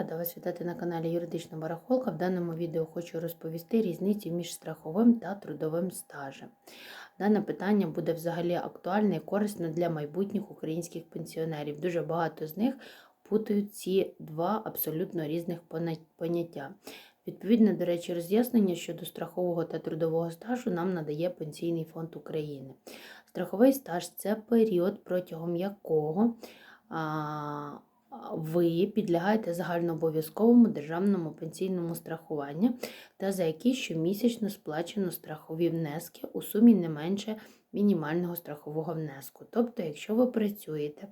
Рада вас вітати на каналі Юридична Барахолка. В даному відео хочу розповісти різницю між страховим та трудовим стажем. Дане питання буде взагалі актуальне і корисне для майбутніх українських пенсіонерів. Дуже багато з них путають ці два абсолютно різних поняття. Відповідне, до речі, роз'яснення щодо страхового та трудового стажу нам надає Пенсійний фонд України. Страховий стаж це період, протягом якого ви підлягаєте загальнообов'язковому державному пенсійному страхуванню та за які щомісячно сплачено страхові внески у сумі не менше мінімального страхового внеску. Тобто, якщо ви працюєте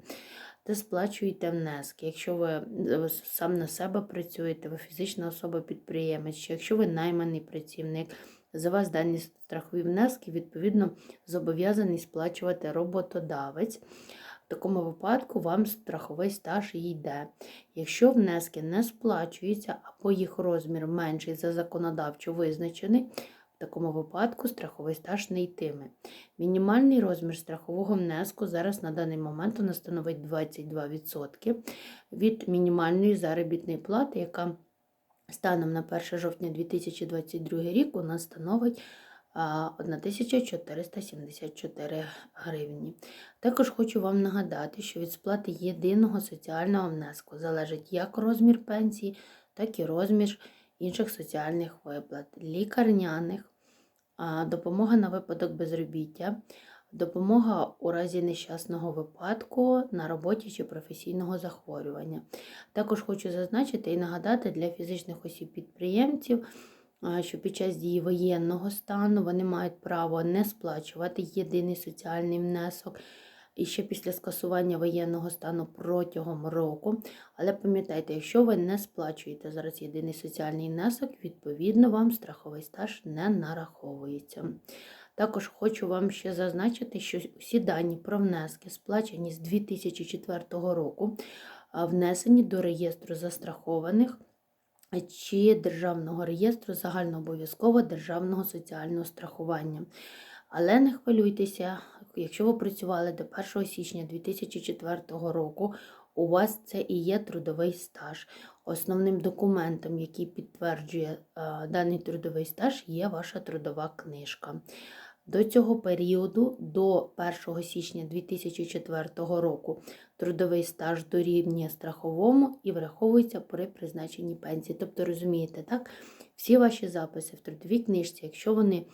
та сплачуєте внески, якщо ви е, сам на себе працюєте, ви фізична особа-підприємець, якщо ви найманий працівник, за вас дані страхові внески, відповідно, зобов'язаний сплачувати роботодавець. В такому випадку вам страховий стаж йде. Якщо внески не сплачуються або їх розмір менший за законодавчо визначений, в такому випадку страховий стаж не йтиме. Мінімальний розмір страхового внеску зараз на даний момент нас становить 22% від мінімальної заробітної плати, яка станом на 1 жовтня 2022 рік у нас становить 1474 гривні. Також хочу вам нагадати, що від сплати єдиного соціального внеску залежить як розмір пенсії, так і розмір інших соціальних виплат, лікарняних, допомога на випадок безробіття, допомога у разі нещасного випадку на роботі чи професійного захворювання. Також хочу зазначити і нагадати для фізичних осіб-підприємців, що під час дії воєнного стану вони мають право не сплачувати єдиний соціальний внесок. І ще після скасування воєнного стану протягом року. Але пам'ятайте, якщо ви не сплачуєте зараз єдиний соціальний внесок, відповідно вам страховий стаж не нараховується. Також хочу вам ще зазначити, що всі дані про внески, сплачені з 2004 року, внесені до реєстру застрахованих чи Державного реєстру загальнообов'язкового державного соціального страхування. Але не хвилюйтеся, якщо ви працювали до 1 січня 2004 року, у вас це і є трудовий стаж. Основним документом, який підтверджує е, даний трудовий стаж, є ваша трудова книжка. До цього періоду, до 1 січня 2004 року, трудовий стаж дорівнює страховому і враховується при призначенні пенсії. Тобто, розумієте, так? Всі ваші записи в трудовій книжці, якщо вони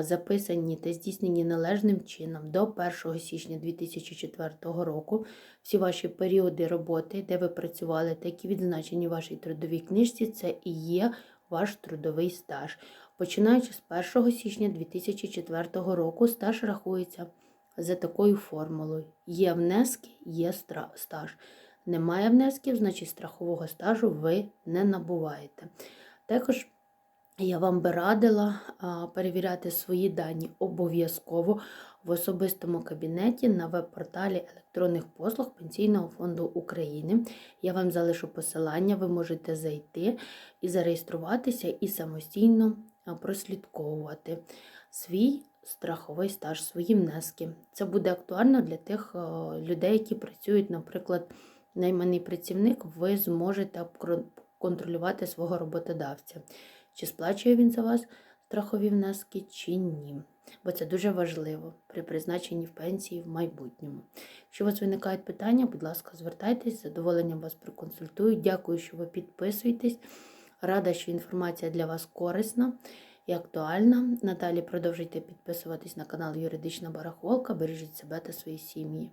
записані та здійснені належним чином до 1 січня 2004 року, всі ваші періоди роботи, де ви працювали, такі відзначені в вашій трудовій книжці, це і є ваш трудовий стаж. Починаючи з 1 січня 2004 року, стаж рахується за такою формулою: є внески, є стаж. Немає внесків, значить страхового стажу ви не набуваєте. Також я вам би радила перевіряти свої дані обов'язково в особистому кабінеті на веб-порталі електронних послуг Пенсійного фонду України. Я вам залишу посилання, ви можете зайти і зареєструватися і самостійно прослідковувати свій страховий стаж, свої внески. Це буде актуально для тих е, людей, які працюють, наприклад, найманий працівник, ви зможете контролювати свого роботодавця, чи сплачує він за вас страхові внески, чи ні. Бо це дуже важливо при призначенні в пенсії в майбутньому. Якщо у вас виникають питання, будь ласка, звертайтесь, з задоволенням вас проконсультую. Дякую, що ви підписуєтесь. Рада, що інформація для вас корисна і актуальна. Надалі продовжуйте підписуватись на канал Юридична Барахолка. Бережіть себе та свої сім'ї.